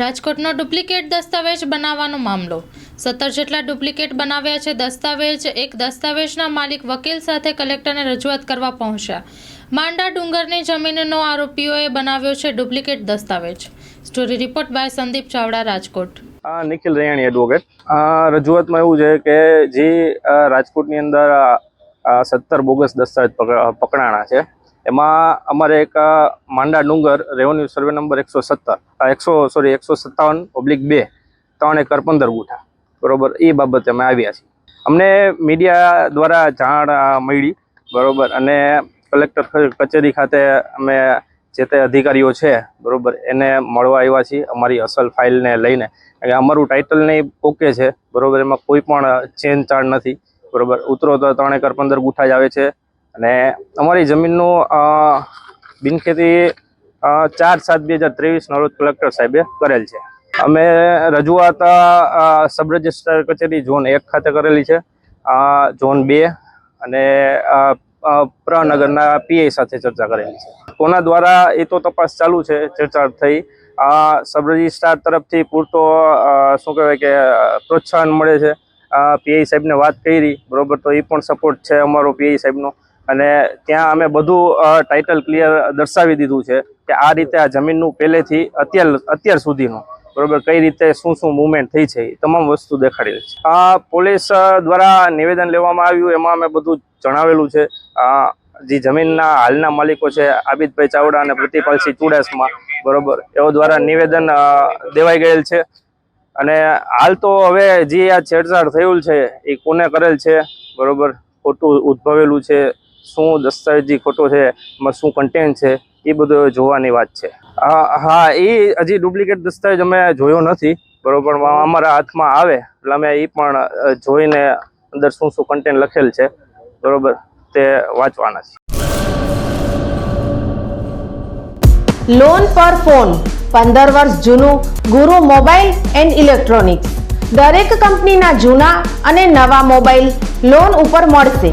રાજકોટનો duplicate દસ્તાવેજ બનાવવાનો મામલો. સત્તર જેટલા ડુપ્લિકેટ બનાવ્યા છે, દસ્તાવેજ એક દસ્તાવેજના માલિક વકીલ સાથે કલેક્ટરને રજૂઆત કરવા પહોંચ્યા. માંડા ડુંગરની જમીનનો આરોપીઓએ બનાવ્યો છે ડુપ્લિકેટ દસ્તાવેજ. Story report by Sandeep Chavda, Rajkot. Nikhil Raiyani advocate રજૂઆતમાં એવું છે કે જે રાજકોટની અંદર સત્તર બોગસ દસ્તાવેજ પક- પકડાણા છે. એમાં અમારે એક માંડા ડુંગર રેવન્યુ સર્વે નંબર એકસો સત્તર એકસો સોરી એકસો સત્તાવન ઓબ્લિક બે, ત્રણ એકર પંદર ગુઠા, બરોબર? એ બાબતે અમે આવ્યા છીએ. અમને મીડિયા દ્વારા જાણ મળી, બરોબર? અને કલેક્ટર કચેરી ખાતે અમે જે તે અધિકારીઓ છે, બરોબર, એને મળવા આવ્યા છીએ, અમારી અસલ ફાઇલને લઈને. અમારું ટાઇટલને ઓકે છે, બરોબર? એમાં કોઈ પણ ચેન ચાર્જ નથી, બરોબર? ઉતરો તો ત્રણ એકર પંદર ગુઠા જ આવે છે અને અમારી જમીનનું બિનખેતી ચાર સાત બે હજાર ત્રેવીસના રોજ કલેક્ટર સાહેબે કરેલ છે. અમે રજૂઆત સબ રજિસ્ટ્રાર કચેરી ઝોન એક ખાતે કરેલી છે. ઝોન બે અને પ્રનગરના પીઆઈ સાથે ચર્ચા કરેલી છે. કોના દ્વારા એ તો તપાસ ચાલુ છે, ચર્ચા થઈ. સબ રજિસ્ટ્રાર તરફથી પૂરતો શું કહેવાય કે, પ્રોત્સાહન મળે છે. પીઆઈ સાહેબને વાત કરી. બરોબર, તો એ પણ સપોર્ટ છે અમારો પીઆઈ સાહેબનો. અને ત્યાં અમે બધું ટાઇટલ ક્લિયર દર્શાવી દીધું છે કે આ રીતે આ જમીનનું પહેલેથી અત્યાર અત્યાર સુધીનું, બરોબર, કઈ રીતે શું શું મુવમેન્ટ થઈ છે, એ તમામ વસ્તુ દેખાડી છે. આ પોલીસ દ્વારા નિવેદન લેવામાં આવ્યું, એમાં અમે બધું જણાવેલું છે. જે જમીનના હાલના માલિકો છે, આબિદભાઈ ચાવડા અને પ્રતિપાલસિંહ ચુડાસમા, બરોબર, એઓ દ્વારા નિવેદન દેવાઈ ગયેલ છે. અને હાલ તો હવે જે આ છેડછાડ થયેલ છે, એ કોને કરેલ છે, બરોબર, ખોટું ઉદ્ભવેલું છે શું દસ્તાવેજી ખોટો છે, એમાં શું કન્ટેન્ટ છે, એ બધું જોવાની વાત છે. હા એ હજી ડુપ્લિકેટ દસ્તાવેજ અમે જોયો નથી, બરોબર અમારા હાથમાં આવે, એટલે અમે એ પણ જોઈને અંદર શું શું કન્ટેન્ટ લખેલ છે, બરોબર, તે વાંચવાના છે લોન પર ફોન પંદર વર્ષ જૂનું, ગુરુ મોબાઈલ એન્ડ ઇલેક્ટ્રોનિક્સ દરેક કંપનીના જૂના અને નવા મોબાઈલ લોન ઉપર મળશે.